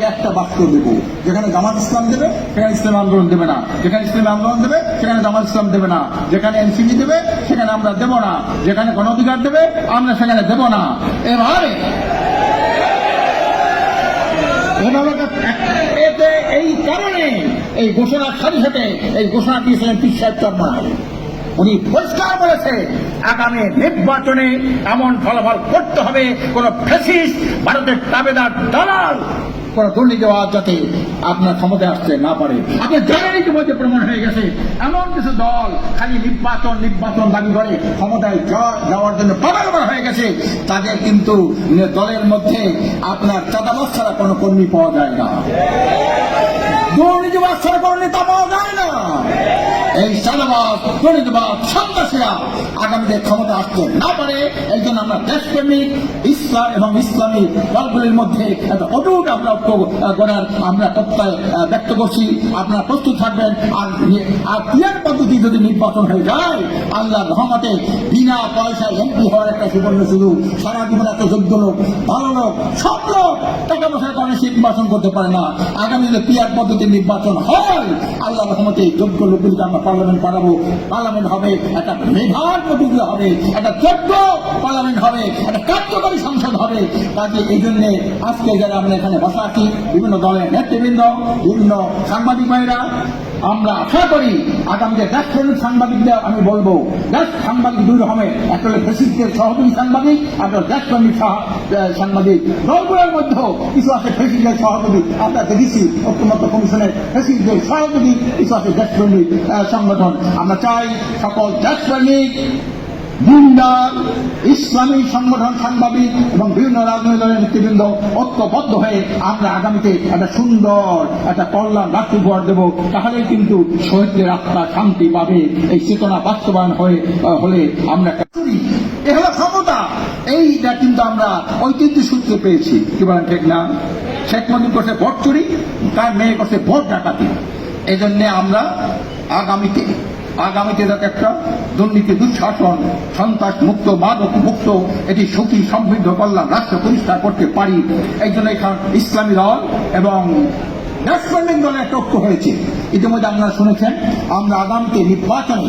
জায়গায় একটা বাক্য দেব। যেখানে জামাত ইসলাম দেবে, সেখানে ইসলাম আন্দোলন দেবে না। যেখানে ইসলাম আন্দোলন দেবে, সেখানে জামাত ইসলাম দেবে না। যেখানে এনসিপি দেবে, সেখানে আমরা দেব না। যেখানে গণ অধিকার দেবে, আমরা সেখানে দেব না। এভাবে এতে এই কারণে এই ঘোষণার সাথে সাথে এই ঘোষণা দিয়েছিলেন পীর সাহেব উনি পরিষ্কার বলেছে, আগামী নির্বাচনে এমন ফলাফল করতে হবে, কোন ফেসিস ভারতের তাবেদার দালাল কোন দুর্নীতিবাদ যাতে আপনার ক্ষমতায় আসতে না পারে। আপনি জানেন ইতিমধ্যে প্রমাণ হয়ে গেছে, এমন কিছু দল খালি নির্বাচন নির্বাচন দাবি করে ক্ষমতায় যাওয়ার জন্য পাগল করা হয়ে গেছে, তাদের কিন্তু দলের মধ্যে আপনার চাঁদাবাস ছাড়া কোনো কর্মী পাওয়া যায় না। দুর্নীতিবাদ ছাড়া কোনো নেতা পাওয়া যায় এই চাঁদাবাদ দুর্নীতিবাদ সন্ত্রাসীরা আগামীতে ক্ষমতা আসতে না পারে এই জন্য আমরা দেশপ্রেমিক ইসলাম এবং ইসলামী দলগুলির মধ্যে একটা অটুট আমরা ঐক্য, গড়ার আমরা প্রত্যয় ব্যক্ত করছি। আপনারা প্রস্তুত থাকবেন। আর আর ক্রিয়ার পদ্ধতি যদি নির্বাচন হয়ে যায় আল্লাহ রহমতে বিনা পয়সায় এমপি হওয়ার একটা সুবর্ণ সুযোগ সারা জীবন একটা যোগ্য লোক ভালো লোক সব লোক টাকা পয়সার কারণে সে নির্বাচন করতে পারে না। আগামী দিনে পিয়ার পদ্ধতির নির্বাচন হয় আল্লাহ রহমতে যোগ্য লোকগুলিকে আমরা পার্লামেন্ট বানাবো, পার্লামেন্ট হবে একটা মেধার প্রতিক্রিয়া হবে, একটা যোগ্য পার্লামেন্ট হবে, একটা কার্যকরী সংসদ হবে। কাজে এই জন্য আজকে যারা আমরা এখানে বসা আছি, বিভিন্ন দলের নেতৃবৃন্দ, বিভিন্ন সাংবাদিক ভাইরা আমরা আশা করি আগামীতে ব্যস্ত সাংবাদিকদের আমি বলব ব্যস্ত সাংবাদিক দুই রকমের। একটা হলো ফেসিস্টের সহযোগী সাংবাদিক, একটা সহ- সাংবাদিক। দলগুলোর মধ্যেও কিছু আছে ফেসিস্টের সহযোগী। আমরা দেখেছি, ঐক্যমত্য কমিশনের ফেসিস্টের সহযোগী, কিছু আছে ব্যস্ত সংগঠন। আমরা চাই সকল দেশপ্রেমিক দিনদার ইসলামী সংগঠন সাংবাদিক এবং বিভিন্ন রাজনৈতিক দলের নেতৃবৃন্দ ঐক্যবদ্ধ হয়ে আমরা আগামীতে একটা সুন্দর, একটা কল্যাণ রাষ্ট্র উপহার দেব। তাহলেই কিন্তু শহীদদের আত্মা শান্তি পাবে। এই চেতনা বাস্তবায়ন হয়ে হলে আমরা এ হলো ক্ষমতা। এইটা কিন্তু আমরা ঐতিহ্য সূত্রে পেয়েছি। কি বলেন ঠিক না? শেখ মুজিব করছে ভোট চুরি, তার মেয়ে করছে ভোট ডাকাতি। এই জন্যে আমরা আগামীতে আগামীতে যাতে একটা দুর্নীতি, দুঃশাসন, সন্ত্রাস মুক্ত, মাদক মুক্ত, এটি সুখী, সমৃদ্ধ, কল্যাণ, রাষ্ট্র প্রতিষ্ঠা করতে পারি, এই জন্য এখানে ইসলামী দল এবং ন্যাশনাল দলে একটা ঐক্য হয়েছে। ইতিমধ্যে আপনারা শুনেছেন, আমরা আগামীতে নির্বাচনে